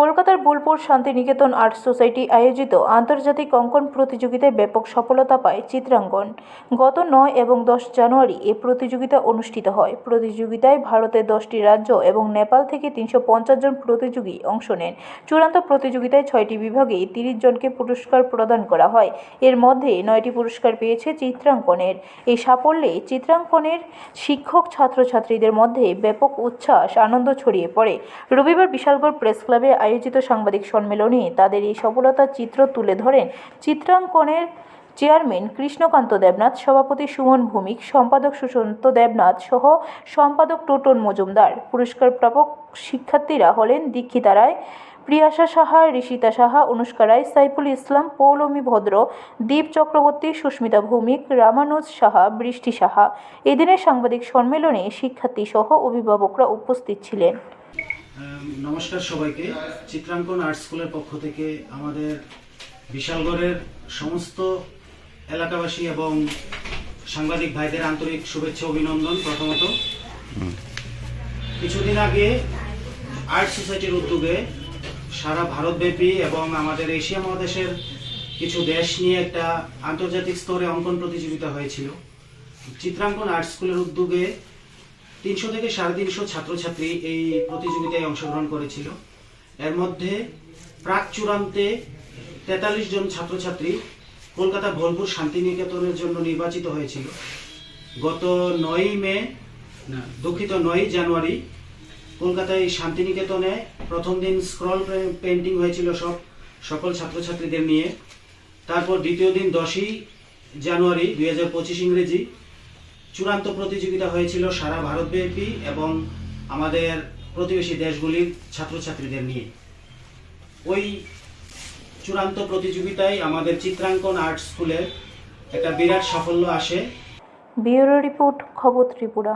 কলকাতার Bolpur Santiniketan art society আয়োজিত আন্তর্জাতিক অঙ্কন প্রতিযোগিতায় ব্যাপক সফলতা পায় চিত্রাঙ্কন গত নয় এবং দশ জানুয়ারি এ প্রতিযোগিতা অনুষ্ঠিত হয়। প্রতিযোগিতায় ভারতের দশটি রাজ্য এবং নেপাল থেকে তিনশো পঞ্চাশ জন প্রতিযোগী অংশ নেন। চূড়ান্ত প্রতিযোগিতায় ছয়টি বিভাগে তিরিশ জনকে পুরস্কার প্রদান করা হয়। এর মধ্যে নয়টি পুরস্কার পেয়েছে চিত্রাঙ্কনের। এই সাফল্যে চিত্রাঙ্কনের শিক্ষক ছাত্রছাত্রীদের মধ্যে ব্যাপক উচ্ছ্বাস, আনন্দ ছড়িয়ে পড়ে। রবিবার বিশালগড় প্রেস ক্লাবে আয়োজিত সাংবাদিক সম্মেলনে তাদের এই সফলতার চিত্র তুলে ধরেন চিত্রাঙ্কনের চেয়ারম্যান কৃষ্ণকান্ত দেবনাথ, সভাপতি সুমন ভৌমিক, সম্পাদক সুশান্ত দেবনাথ সহ সম্পাদক টোটন মজুমদার। পুরস্কার প্রাপক শিক্ষার্থীরা হলেন দীক্ষিতা রায়, প্রিয়াশা সাহা, ঋষিতা সাহা, অনুষ্কা রায়, সাইফুল ইসলাম, পৌলমী ভদ্র, দীপ চক্রবর্তী, সুস্মিতা ভৌমিক, রামানুজ সাহা, বৃষ্টি সাহা। এদিনের সাংবাদিক সম্মেলনে শিক্ষার্থী সহ অভিভাবকরা উপস্থিত ছিলেন। নমস্কার সবাইকে। চিত্রাঙ্কন আর্ট স্কুলের পক্ষ থেকে আমাদের বিশালগড়ের সমস্ত এলাকাবাসী এবং সাংবাদিক ভাইদের আন্তরিক শুভেচ্ছা, অভিনন্দন প্রথমত। কিছুদিন আগে আর্ট সোসাইটির উদ্যোগে সারা ভারতব্যাপী এবং আমাদের এশিয়া মহাদেশের কিছু দেশ নিয়ে একটা আন্তর্জাতিক স্তরে অঙ্কন প্রতিযোগিতা হয়েছিল। চিত্রাঙ্কন আর্ট স্কুলের উদ্যোগে তিনশো থেকে সাড়ে তিনশো ছাত্রছাত্রী এই প্রতিযোগিতায় অংশগ্রহণ করেছিল। এর মধ্যে প্রাক চূড়ান্তে তেতাল্লিশ জন ছাত্রছাত্রী কলকাতা ভোলপুর শান্তিনিকেতনের জন্য নির্বাচিত হয়েছিল। গত নয়ই মে না। দুঃখিত নয়ই জানুয়ারি কলকাতায় শান্তিনিকেতনে প্রথম দিন স্ক্রল পেন্টিং হয়েছিল সব সকল ছাত্রছাত্রীদের নিয়ে। তারপর দ্বিতীয় দিন দশই জানুয়ারি দুই হাজার পঁচিশ ইংরেজি চূড়ান্ত প্রতিযোগিতা হয়েছিল সারা ভারতব্যাপী এবং আমাদের প্রতিবেশী দেশগুলির ছাত্রছাত্রীদের নিয়ে। ওই চূড়ান্ত প্রতিযোগিতায় আমাদের চিত্রাঙ্কন আর্ট স্কুলের একটা বিরাট সাফল্য আসে। ব্যুরো রিপোর্ট খবর ত্রিপুরা।